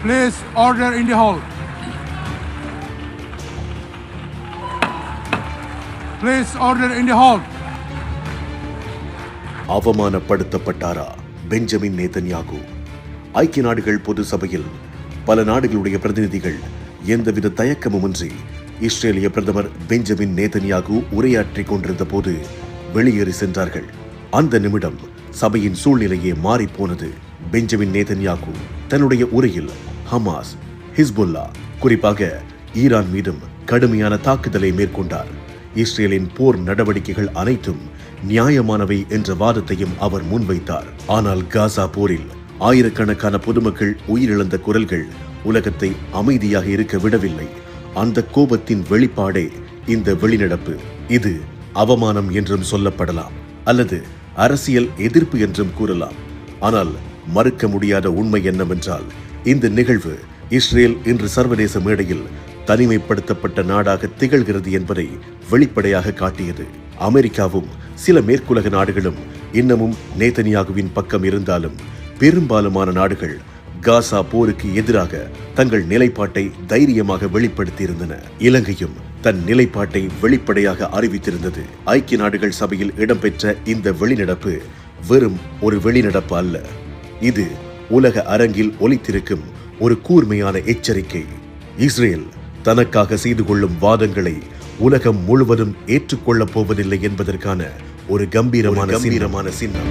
Please order in the hall. Please order in the hall. அவமானப்படுத்தப்பட்டாரா Benjamin Netanyahu ஐக்கிய நாடுகள் பொது சபையில் பல நாடுகளுடைய பிரதிநிதிகள் எந்தவித தயக்கமுமின்றி இஸ்ரேலிய பிரதமர் பெஞ்சமின் நேதன்யாகு உரையாற்றிக் கொண்டிருந்த போது வெளியேறி சென்றார்கள் அந்த நிமிடம் சபையின் சூழ்நிலையே மாறிப்போனது பெஞ்சமின் நேதன்யாகு தன்னுடைய உரையில் ஹமாஸ் ஹிஸ்புல்லா குறிப்பாக ஈரான் மீதும் கடுமையான தாக்குதலை மேற்கொண்டார். இஸ்ரேலின் போர் நடவடிக்கைகள் அனைத்தும் நியாயமானவை என்ற வாதத்தையும் அவர் முன்வைத்தார். ஆனால் காசா போரில் ஆயிரக்கணக்கான பொதுமக்கள் உயிரிழந்த குரல்கள் உலகத்தை அமைதியாக இருக்க விடவில்லை. அந்த கோபத்தின் வெளிப்பாடே இந்த வெளிநடப்பு. இது அவமானம் என்றும் சொல்லப்படலாம் அல்லது அரசியல் எதிர்ப்பு என்றும் கூறலாம். ஆனால் மறுக்க முடியாத உண்மை என்னவென்றால் இந்த நிகழ்வு இஸ்ரேல் இன்று சர்வதேச மேடையில் தனிமைப்படுத்தப்பட்ட நாடாக திகழ்கிறது என்பதை வெளிப்படையாக காட்டியது. அமெரிக்காவும் சில மேற்குலக நாடுகளும் இன்னமும் நேதனியாகுவின் பக்கம் இருந்தாலும் பெரும்பாலுமான நாடுகள் காசா போருக்கு எதிராக தங்கள் நிலைப்பாட்டை தைரியமாக வெளிப்படுத்தியிருந்தன. இலங்கையும் தன் நிலைப்பாட்டை வெளிப்படையாக அறிவித்திருந்தது. ஐக்கிய நாடுகள் சபையில் இடம்பெற்ற இந்த வெளிநடப்பு வெறும் ஒரு வெளிநடப்பு அல்ல. இது உலக அரங்கில் ஒலித்திருக்கும் ஒரு கூர்மையான எச்சரிக்கை. இஸ்ரேல் தனக்காக செய்து கொள்ளும் வாதங்களை உலகம் முழுவதும் ஏற்றுக்கொள்ளப் போவதில்லை என்பதற்கான ஒரு கம்பீரமான கம்பீரமான சின்னம்.